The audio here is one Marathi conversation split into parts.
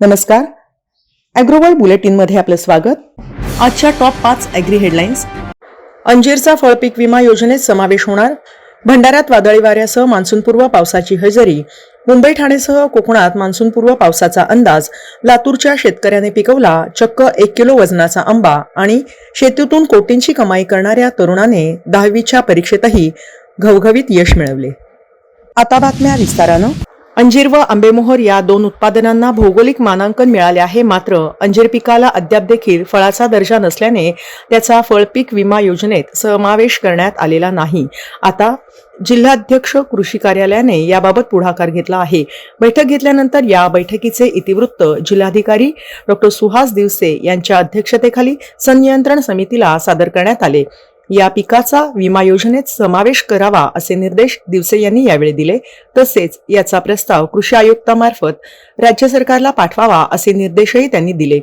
नमस्कार. ॲग्रोवर्ल्ड बुलेटिनमध्ये आपलं स्वागत. आजच्या टॉप पाच ॲग्री हेडलाईन्स. अंजीरचा फळपीक विमा योजनेत समावेश होणार. भंडाऱ्यात वादळी वाऱ्यासह मान्सूनपूर्व पावसाची हजेरी. मुंबई ठाणेसह कोकणात मान्सूनपूर्व पावसाचा अंदाज. लातूरच्या शेतकऱ्याने पिकवला चक्क एक किलो वजनाचा आंबा आणि शेतीतून कोटींची कमाई करणाऱ्या तरुणाने दहावीच्या परीक्षेतही घवघवीत यश मिळवले. आता बातम्या विस्तारानं. अंजीर व आंबेमोहर या दोन उत्पादनांना भौगोलिक मानांकन मिळाले आहे. मात्र अंजीर पिकाला अद्याप देखील फळाचा दर्जा नसल्याने त्याचा फळपीक विमा योजनेत समावेश करण्यात आलेला नाही. आता जिल्हाध्यक्ष कृषी कार्यालयाने याबाबत पुढाकार घेतला आहे. बैठक घेतल्यानंतर या बैठकीचे इतिवृत्त जिल्हाधिकारी डॉक्टर सुहास दिवसे यांच्या अध्यक्षतेखाली संनियंत्रण समितीला सादर करण्यात आले. या पिकाचा विमा योजनेत समावेश करावा असे निर्देश दिवसे यांनी यावेळी दिले. तसेच याचा प्रस्ताव कृषी आयुक्तामार्फत राज्य सरकारला पाठवावा असे निर्देशही त्यांनी दिले.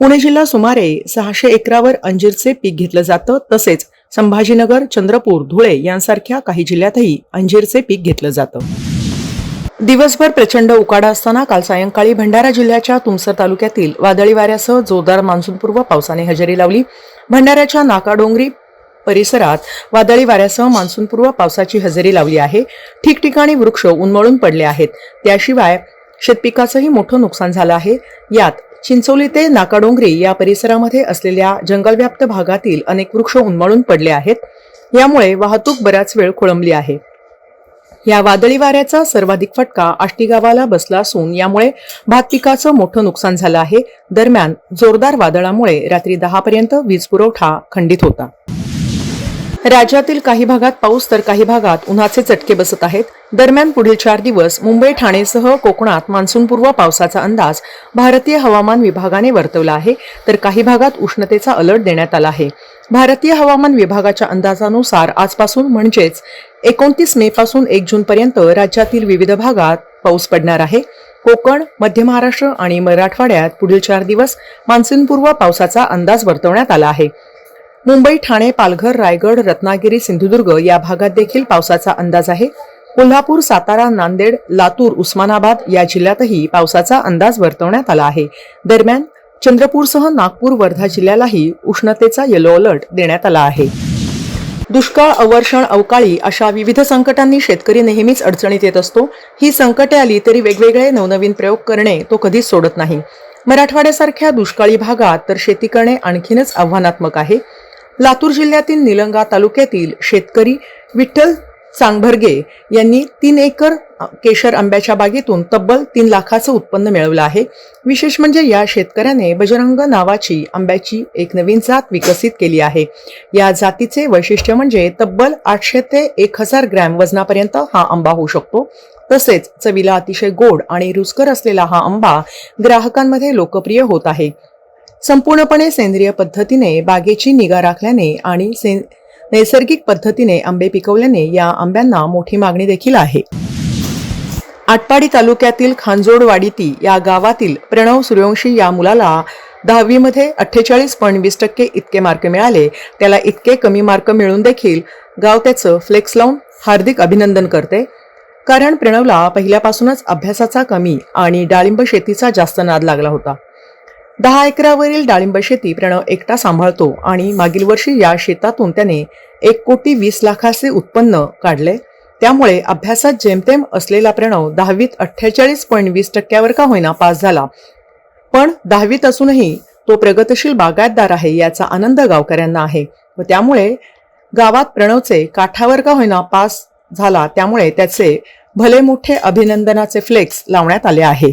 पुणे जिल्हा सुमारे सहाशे एकरावर अंजीरचे पीक घेतलं जातं. तसेच संभाजीनगर चंद्रपूर धुळे यांसारख्या काही जिल्ह्यातही अंजीरचे पीक घेतलं जातं. दिवसभर प्रचंड उकाडा असताना काल सायंकाळी भंडारा जिल्ह्याच्या तुमसर तालुक्यातील वादळी वाऱ्यासह जोरदार मान्सूनपूर्व पावसाने हजेरी लावली. भंडाऱ्याच्या नाकाडोंगरी परिसरात वादळी वाऱ्यासह मान्सूनपूर्व पावसाची हजेरी लावली आहे. ठिकठिकाणी वृक्ष उन्मळून पडले आहेत. त्याशिवाय शेतपिकाचंही मोठं नुकसान झालं आहे. यात चिंचोली ते नाकाडोंगरी या परिसरामध्ये असलेल्या जंगलव्याप्त भागातील अनेक वृक्ष उन्मळून पडले आहेत. यामुळे वाहतूक बराच वेळ खोळंबली आहे. या वादळी वाऱ्याचा सर्वाधिक फटका आष्टी गावाला बसला असून यामुळे भात पिकाचं मोठं नुकसान झालं आहे. दरम्यान जोरदार वादळामुळे रात्री दहापर्यंत वीज पुरवठा खंडित होता. राज्यातील काही भागात पाऊस तर काही भागात उन्हाचे चटके बसत आहेत. दरम्यान पुढील चार दिवस मुंबई ठाणेसह कोकणात मान्सूनपूर्व पावसाचा अंदाज भारतीय हवामान विभागाने वर्तवला आहे. तर काही भागात उष्णतेचा अलर्ट देण्यात आला आहे. भारतीय हवामान विभागाच्या अंदाजानुसार आजपासून म्हणजेच एकोणतीस मे पासून एक जून पर्यंत राज्यातील विविध भागात पाऊस पडणार आहे. कोकण मध्य महाराष्ट्र आणि मराठवाड्यात पुढील चार दिवस मान्सूनपूर्व पावसाचा अंदाज वर्तवण्यात आला आहे. मुंबई ठाणे पालघर रायगड रत्नागिरी सिंधुदुर्ग या भागात देखील पावसाचा अंदाज आहे. कोल्हापूर सातारा नांदेड लातूर उस्मानाबाद या जिल्ह्यातही पावसाचा अंदाज वर्तवण्यात आला आहे. दरम्यान चंद्रपूरसह नागपूर वर्धा जिल्ह्यालाही उष्णतेचा येलो अलर्ट देण्यात आला आहे. दुष्काळ अवर्षण अवकाळी अशा विविध संकटांनी शेतकरी नेहमीच अडचणीत येत असतो. ही संकटे आली तरी वेगवेगळे नवनवीन प्रयोग करणे तो कधीच सोडत नाही. मराठवाड्यासारख्या दुष्काळी भागात तर शेती करणे आणखीनच आव्हानात्मक आहे. लातूर जिल्ह्यातील निलंगा तालुक्यातील शेतकरी विठ्ठल चांगभरगे यांनी तीन एकर केशर आंब्याच्या बागेतून तब्बल तीन लाखाचं उत्पन्न मिळवलं आहे. विशेष म्हणजे या शेतकऱ्याने बजरंग नावाची आंब्याची एक नवीन जात विकसित केली आहे. या जातीचे वैशिष्ट्य म्हणजे तब्बल आठशे ते एक हजार ग्रॅम वजनापर्यंत हा आंबा होऊ शकतो. तसेच चवीला अतिशय गोड आणि रुचकर असलेला हा आंबा ग्राहकांमध्ये लोकप्रिय होत आहे. संपूर्णपणे सेंद्रिय पद्धतीने बागेची निगा राखल्याने आणि नैसर्गिक पद्धतीने आंबे पिकवल्याने या आंब्यांना मोठी मागणी देखील आहे. आटपाडी तालुक्यातील खांजोडवाडीती या गावातील प्रणव सूर्यवंशी या मुलाला दहावीमध्ये अठ्ठेचाळीस पॉईंट वीस टक्के इतके मार्क मिळाले. त्याला इतके कमी मार्क मिळून देखील गाव त्याचं फ्लेक्स लावून हार्दिक अभिनंदन करते. कारण प्रणवला पहिल्यापासूनच अभ्यासाचा कमी आणि डाळिंब शेतीचा जास्त नाद लागला होता. दहा एकरावरील डाळिंब शेती प्रणव एकटा सांभाळतो आणि मागील वर्षी या शेतातून त्याने एक कोटी वीस लाखाचे उत्पन्न काढले. त्यामुळे अभ्यासात जेमतेम असलेला प्रणव दहावीत अठ्ठेचाळीस पॉईंट वीस टक्क्यावर का होईना पास झाला. पण दहावीत असूनही तो प्रगतशील बागायतदार आहे याचा आनंद गावकऱ्यांना आहे. व त्यामुळे गावात प्रणवचे काठावर का होईना पास झाला त्यामुळे त्याचे भले मोठे अभिनंदनाचे फ्लेक्स लावण्यात आले आहे.